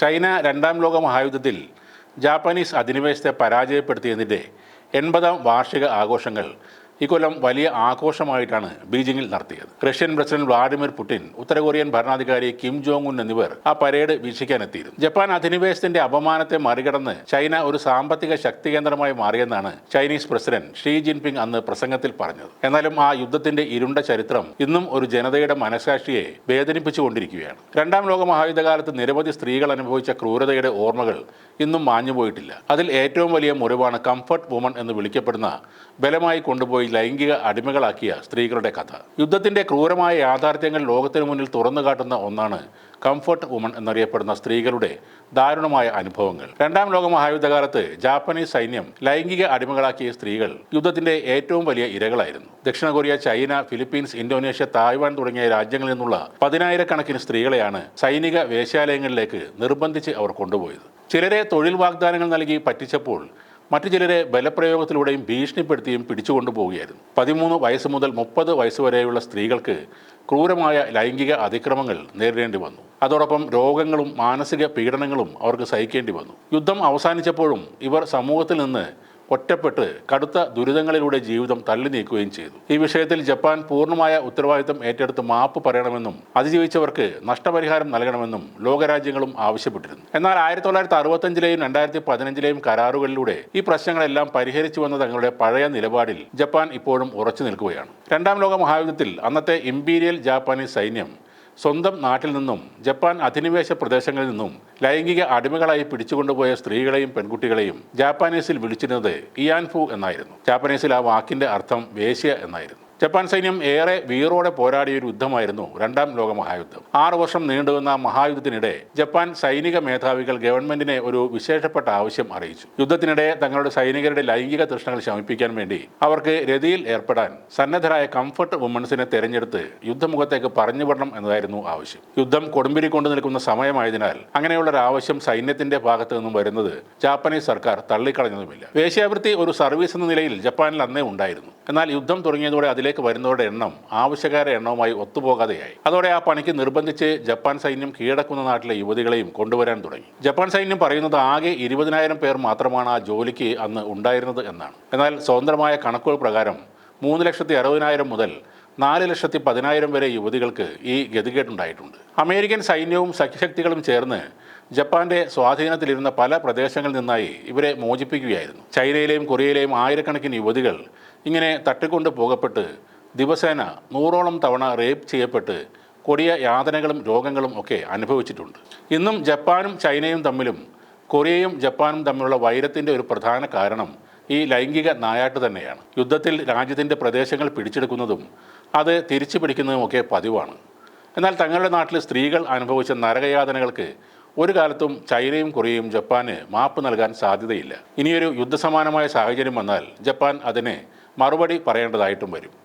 China രണ്ടാം ലോക മഹായുദ്ധത്തിൽ Japanese അധിനിവേശത്തെ പരാജയപ്പെടുത്തിയതിന്റെ എൺപതാം വാർഷിക ആഘോഷങ്ങൾ ഇക്കൊല്ലം വലിയ ആഘോഷമായിട്ടാണ് ബീജിംഗിൽ നടത്തിയത്. റഷ്യൻ പ്രസിഡന്റ് വ്ളാഡിമിർ പുടിൻ ഉത്തരകൊറിയൻ ഭരണാധികാരി കിം ജോങ് ഉൻ എന്നിവർ ആ പരേഡ് വീക്ഷിക്കാനെത്തിയിരുന്നു. ജപ്പാൻ അധിനിവേശത്തിന്റെ അപമാനത്തെ മറികടന്ന് ചൈന ഒരു സാമ്പത്തിക ശക്തി കേന്ദ്രമായി മാറിയെന്നാണ് ചൈനീസ് പ്രസിഡന്റ് ഷീ ജിൻപിങ് അന്ന് പ്രസംഗത്തിൽ പറഞ്ഞത്. എന്നാലും ആ യുദ്ധത്തിന്റെ ഇരുണ്ട ചരിത്രം ഇന്നും ഒരു ജനതയുടെ മനസാക്ഷിയെ വേദനിപ്പിച്ചുകൊണ്ടിരിക്കുകയാണ്. രണ്ടാം ലോക മഹായുദ്ധകാലത്ത് നിരവധി സ്ത്രീകൾ അനുഭവിച്ച ക്രൂരതയുടെ ഓർമ്മകൾ ഇന്നും മാഞ്ഞുപോയിട്ടില്ല. അതിൽ ഏറ്റവും വലിയ മുറിവാണ് കംഫർട്ട് വുമൺ എന്ന് വിളിക്കപ്പെടുന്ന ബലമായി കൊണ്ടുപോയി ലൈംഗിക അടിമകളാക്കിയ സ്ത്രീകളുടെ കഥ. യുദ്ധത്തിന്റെ ക്രൂരമായ യാഥാർത്ഥ്യങ്ങൾ ലോകത്തിനു മുന്നിൽ തുറന്നു കാട്ടുന്ന ഒന്നാണ് കംഫർട്ട് വുമൺ എന്നറിയപ്പെടുന്ന സ്ത്രീകളുടെ ദാരുണമായ അനുഭവങ്ങൾ. രണ്ടാം ലോക മഹായുദ്ധകാലത്ത് ജാപ്പനീസ് സൈന്യം ലൈംഗിക അടിമകളാക്കിയ സ്ത്രീകൾ യുദ്ധത്തിന്റെ ഏറ്റവും വലിയ ഇരകളായിരുന്നു. ദക്ഷിണ Korea China Philippines Indonesia Taiwan തുടങ്ങിയ രാജ്യങ്ങളിൽ നിന്നുള്ള പതിനായിരക്കണക്കിന് സ്ത്രീകളെയാണ് സൈനിക വേശ്യാലയങ്ങളിലേക്ക് നിർബന്ധിച്ച് അവർ കൊണ്ടുപോയത്. ചിലരെ തൊഴിൽ വാഗ്ദാനങ്ങൾ നൽകി പറ്റിച്ചപ്പോൾ മറ്റു ചിലരെ ബലപ്രയോഗത്തിലൂടെയും ഭീഷണിപ്പെടുത്തിയും പിടിച്ചുകൊണ്ടുപോവുകയായിരുന്നു പതിമൂന്ന് വയസ്സ് മുതൽ മുപ്പത് വയസ്സ് വരെയുള്ള സ്ത്രീകൾക്ക് ക്രൂരമായ ലൈംഗിക അതിക്രമങ്ങൾ നേരിടേണ്ടി വന്നു. അതോടൊപ്പം രോഗങ്ങളും മാനസിക പീഡനങ്ങളും അവർക്ക് സഹിക്കേണ്ടി വന്നു. യുദ്ധം അവസാനിച്ചപ്പോഴും ഇവർ സമൂഹത്തിൽ നിന്ന് ഒറ്റപ്പെട്ട് കടുത്ത ദുരിതങ്ങളിലൂടെ ജീവിതം തള്ളി നീക്കുകയും ചെയ്തു. ഈ വിഷയത്തിൽ ജപ്പാൻ പൂർണമായ ഉത്തരവാദിത്തം ഏറ്റെടുത്ത് മാപ്പ് പറയണമെന്നും അതിജീവിച്ചവർക്ക് നഷ്ടപരിഹാരം നൽകണമെന്നും ലോകരാജ്യങ്ങളും ആവശ്യപ്പെട്ടിരുന്നു. എന്നാൽ ആയിരത്തി തൊള്ളായിരത്തി അറുപത്തഞ്ചിലെയും രണ്ടായിരത്തി പതിനഞ്ചിലെയും കരാറുകളിലൂടെ ഈ പ്രശ്നങ്ങളെല്ലാം പരിഹരിച്ചു വന്ന തങ്ങളുടെ പഴയ നിലപാടിൽ ജപ്പാൻ ഇപ്പോഴും ഉറച്ചു നിൽക്കുകയാണ്. രണ്ടാം ലോക മഹായുദ്ധത്തിൽ അന്നത്തെ ഇംപീരിയൽ ജാപ്പാനീസ് സൈന്യം സ്വന്തം നാട്ടിൽ നിന്നും ജപ്പാൻ അധിനിവേശ പ്രദേശങ്ങളിൽ നിന്നും ലൈംഗിക അടിമകളായി പിടിച്ചുകൊണ്ടുപോയ സ്ത്രീകളെയും പെൺകുട്ടികളെയും ജാപ്പാനീസിൽ വിളിച്ചിരുന്നത് ഇയാൻഫു എന്നായിരുന്നു. ജാപ്പനീസിൽ ആ വാക്കിന്റെ അർത്ഥം വേശ്യ എന്നായിരുന്നു. ജപ്പാൻ സൈന്യം ഏറെ വീറോടെ പോരാടിയ ഒരു യുദ്ധമായിരുന്നു രണ്ടാം ലോക മഹായുദ്ധം. ആറു വർഷം നീണ്ടുവന്ന മഹായുദ്ധത്തിനിടെ ജപ്പാൻ സൈനിക മേധാവികൾ ഗവൺമെന്റിനെ ഒരു വിശേഷപ്പെട്ട ആവശ്യം അറിയിച്ചു. യുദ്ധത്തിനിടെ തങ്ങളുടെ സൈനികരുടെ ലൈംഗിക തൃഷ്ണകൾ ശമിപ്പിക്കാൻ വേണ്ടി അവർക്ക് രതിയിൽ ഏർപ്പെടാൻ സന്നദ്ധരായ കംഫർട്ട് വുമൺസിനെ തെരഞ്ഞെടുത്ത് യുദ്ധമുഖത്തേക്ക് പറഞ്ഞുവിടണം എന്നതായിരുന്നു ആവശ്യം. യുദ്ധം കൊടുമ്പിരി കൊണ്ടു നിൽക്കുന്ന സമയമായതിനാൽ അങ്ങനെയുള്ള ഒരു ആവശ്യം സൈന്യത്തിന്റെ ഭാഗത്തു നിന്നും വരുന്നത് ജാപ്പനീസ് സർക്കാർ തള്ളിക്കളഞ്ഞതുമില്ല. വേശ്യാവൃത്തി ഒരു സർവീസ് എന്ന നിലയിൽ ജപ്പാനിൽ അന്നേ ഉണ്ടായിരുന്നു. എന്നാൽ യുദ്ധം തുടങ്ങിയതോടെ അതിലേക്ക് വരുന്നവരുടെ എണ്ണം ആവശ്യക്കാരുടെ എണ്ണവുമായി ഒത്തുപോകാതെയായി. അതോടെ ആ പണിക്ക് നിർബന്ധിച്ച് ജപ്പാൻ സൈന്യം കീഴടക്കുന്ന നാട്ടിലെ യുവതികളെയും കൊണ്ടുവരാൻ തുടങ്ങി. ജപ്പാൻ സൈന്യം പറയുന്നത് ആകെ ഇരുപതിനായിരം പേർ മാത്രമാണ് ആ ജോലിക്ക് അന്ന് ഉണ്ടായിരുന്നത് എന്നാണ്. എന്നാൽ സ്വതന്ത്രമായ കണക്കുകൾ പ്രകാരം മൂന്ന് ലക്ഷത്തി അറുപതിനായിരം മുതൽ നാല് ലക്ഷത്തി പതിനായിരം വരെ യുവതികൾക്ക് ഈ ഗതികേട്ടുണ്ടായിട്ടുണ്ട് അമേരിക്കൻ സൈന്യവും സഖ്യശക്തികളും ചേർന്ന് ജപ്പാന്റെ സ്വാധീനത്തിലിരുന്ന പല പ്രദേശങ്ങളിൽ നിന്നായി ഇവരെ മോചിപ്പിക്കുകയായിരുന്നു. ചൈനയിലെയും കൊറിയയിലെയും ആയിരക്കണക്കിന് യുവതികൾ ഇങ്ങനെ തട്ടിക്കൊണ്ട് പോകപ്പെട്ട് ദിവസേന നൂറോളം തവണ റേപ്പ് ചെയ്യപ്പെട്ട് കൊടിയ യാതനകളും രോഗങ്ങളും ഒക്കെ അനുഭവിച്ചിട്ടുണ്ട്. ഇന്നും ജപ്പാനും ചൈനയും തമ്മിലും കൊറിയയും ജപ്പാനും തമ്മിലുള്ള വൈരത്തിന്റെ ഒരു പ്രധാന കാരണം ഈ ലൈംഗിക നായാട്ട് തന്നെയാണ്. യുദ്ധത്തിൽ രാജ്യത്തിന്റെ പ്രദേശങ്ങൾ പിടിച്ചെടുക്കുന്നതും അത് തിരിച്ചു പിടിക്കുന്നതുമൊക്കെ പതിവാണ്. എന്നാൽ തങ്ങളുടെ നാട്ടിൽ സ്ത്രീകൾ അനുഭവിച്ച നരകയാതനകൾക്ക് ഒരു കാലത്തും ചൈനയും കൊറിയയും ജപ്പാന് മാപ്പ് നൽകാൻ സാധ്യതയില്ല. ഇനിയൊരു യുദ്ധസമാനമായ സാഹചര്യം വന്നാൽ ജപ്പാൻ അതിനെ മറുപടി പറയേണ്ടതായിട്ടും വരും.